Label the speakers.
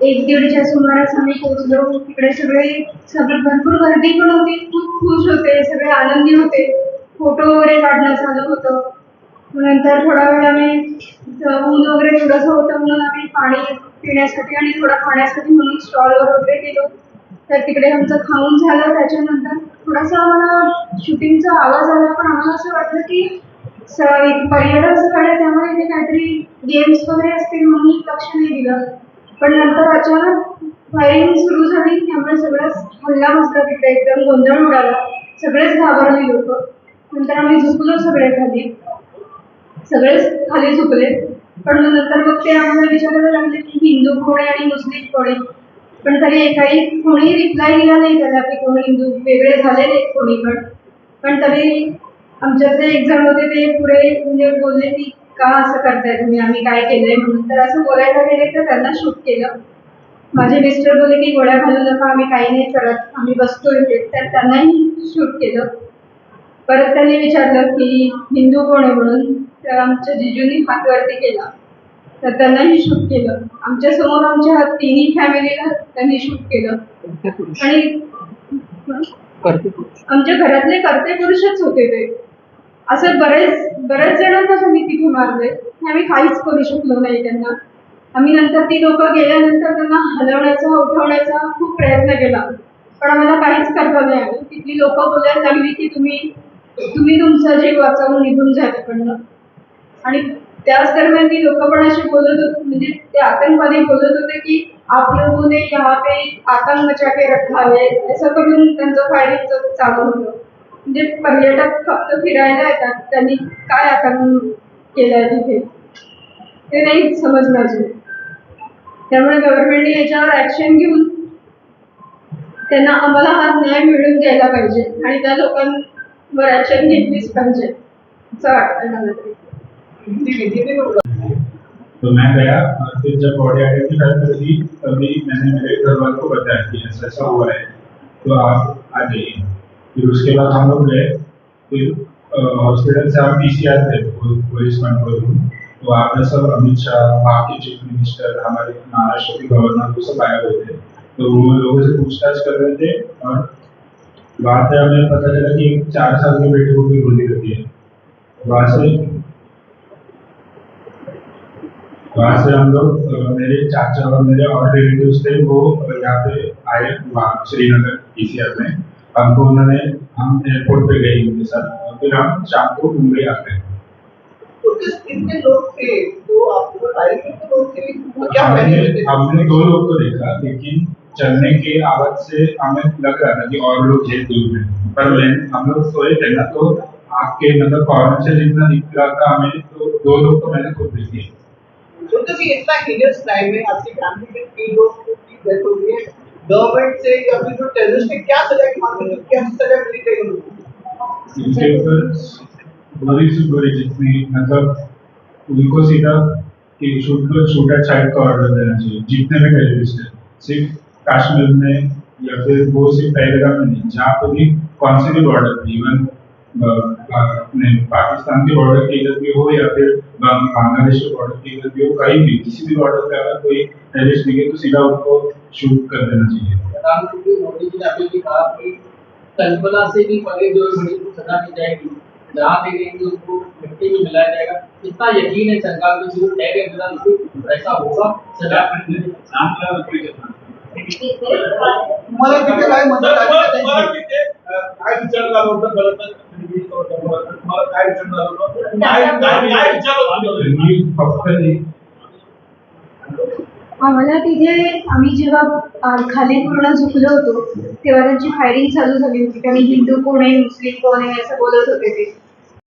Speaker 1: एक दीडच्या सुमारास आम्ही पोहोचलो. तिकडे सगळे सगळे भरपूर गर्दी पण होती. खूप खुश होते. सगळे आनंदी होते. फोटो वगैरे काढणं चालू होतं. नंतर थोडा वेळ आम्ही ऊन वगैरे थोडंसं होतं म्हणून आम्ही पाणी पिण्यासाठी आणि थोडं खाण्यासाठी म्हणून स्टॉलवर वगैरे गेलो. तर तिकडे आमचं खाऊन झालं. त्याच्यानंतर थोडासा आम्हाला शूटिंगचा आवाज आला. पण आम्हाला असं वाटलं की स पर्यटन स्थळ आहे. त्यामुळे इथे काहीतरी गेम्स वगैरे असतील म्हणून लक्ष नाही दिलं. पण नंतर अचानक फायरिंग सुरू झाली त्यामुळे सगळंच हल्ला बसला तिकडे एकदम गोंधळ उडाला. सगळेच घाबरले लोक. नंतर आम्ही झुकलो सगळे खाली. सगळेच खाली झुकले पण नंतर मग ते आम्हाला विचारायला लागले की हिंदू कोणी आणि मुस्लिम कोणी पण तरी एकाही कोणी रिप्लाय दिला नाही त्याला की कोणी हिंदू वेगळे झाले नाही कोणी पण. पण तरी आमच्यातले एक जण होते ते पुढे म्हणजे बोलले की का असं करताय तुम्ही? आम्ही काय केलंय म्हणून. तर असं बोलायला गेले तर त्यांना शूट केलं. माझे मिस्टर बोलले की गोळ्या घालू नका आम्ही काही नाही करत. आम्ही बसतो इथे. तर त्यांनाही शूट केलं. परत त्यांनी विचारलं की हिंदू कोण आहे म्हणून? तर आमच्या जिजूंनी हात वरती केला. तर त्यांनाही शूट केलं. आमच्यासमोर आमच्या तिन्ही फॅमिलीला त्यांनी शूट केलं. आणि आमच्या घरातले कर्ते पुरुषच होते ते. असं बरेच बरेच जणांना त्यांनी तिथे मारले आम्ही काहीच करू शकलो नाही त्यांना. आम्ही नंतर ती लोक गेल्यानंतर त्यांना हलवण्याचा उठवण्याचा खूप प्रयत्न केला. पण आम्हाला काहीच करता नाही आलं. तिथली लोक बोलायला लागली की तुम्ही तुम्ही तुमचा जे वाचवून निघून जा तिकडनं. आणि त्याच दरम्यान ती लोक पण अशी बोलत होते म्हणजे ते आतंकवादी बोलत होते की आप लोगों ने यहाँ पे आतंक मचा के रखा है असं करून त्यांचं फायरिंग चालू होतं. म्हणजे पर्यटक फक्त फिरायला येतात. त्यांनी काय आतंक केलंय तिथे? ते नाही समजलं अजून. त्यामुळे गव्हर्नमेंटने याच्यावर ऍक्शन घेऊन त्यांना आम्हाला हा न्याय मिळवून द्यायला पाहिजे आणि त्या लोकांवर ऍक्शन घेतलीच पाहिजे असं वाटतं मला तरी.
Speaker 2: तो मैं गया फिर जब बॉडी आइडेंटिफाई कर दी तभी मैंने मेरे घर वालों को बताया कि ऐसा ऐसा हुआ है। तो आप आ जाइए। फिर उसके बाद हम लोग गए, फिर हॉस्पिटल से हम पीसीआर थे पुलिस कंट्रोल रूम तो पे सब अमित शाह वहाँ के चीफ मिनिस्टर हमारे महाराष्ट्र के गवर्नर वो सब आए हुए थे। तो वो लोगों से पूछताछ कर रहे थे और वहाँ पे हमें पता चला कि चार साल के बेटे को भी गोली लगी है। वहाँ से वहाँ से हम लोग मेरे चाचा और मेरे और रिलेटिव्स थे, वो यहाँ पे आए, वहाँ, श्रीनगर पीसीआर में। हमको उन्होंने हम एयरपोर्ट पे गए उनके साथ और फिर हम शाम को मुंबई आ गए हमने दो लोग को देखा लेकिन चलने के आवाज़ से हमें लग रहा था कि और लोग हैं दूर में पर मैं- हम लोग सोए थे ना तो आपके मतलब कॉर्नर से जितना दिख रहा था हमें तो दो लोग तो मैंने खुद देखे।
Speaker 3: तो इतना हीनियस टाइम में आपकी फैमिली के तीन लोग की डेथ हो गई है। गवर्नमेंट से या फिर जो टेररिस्ट है क्या सजा की मांग? रहे हैं क्या सजा मिली चाहिए उनको
Speaker 2: इनके ऊपर बड़ी से बड़ी जितनी मतलब उनको सीधा कि शूट शूट एट साइड का ऑर्डर देना चाहिए। जितने भी टेररिस्ट है, सिर्फ़ कश्मीर में या फिर वो सिर्फ़ पहलगाम में नहीं, जहाँ पर भी कौन से भी बॉर्डर इवन पाकिस्तान के बॉर्डर के इधर भी हो या फिर बांग्लादेश के बॉर्डर के इधर भी हो कहीं भी किसी भी बॉर्डर पे अगर कोई टेररिस्ट दिखे तो सीधा उनको शूट कर देना चाहिए।
Speaker 4: प्रधानमंत्री मोदी जी ने अभी भी कहा कि कल्पना से भी परे जो है बड़ी सजा दी जाएगी जहाँ भी रहेंगे उसको मिट्टी में मिलाया जाएगा इतना यकीन है सरकार को जो टैग है मेरा बिल्कुल ऐसा होगा सजा
Speaker 3: तुम्हाला तिथे काय मदत
Speaker 5: काय विचार झालं होतं होतं, तुम्हाला काय
Speaker 1: आम्हाला तिथे आम्ही जेव्हा खाली पूर्ण झुकलो होतो तेव्हा त्यांची फायरिंग चालू झाली होती. आणि हिंदू कोण आहे मुस्लिम कोण आहे असं बोलत होते ते.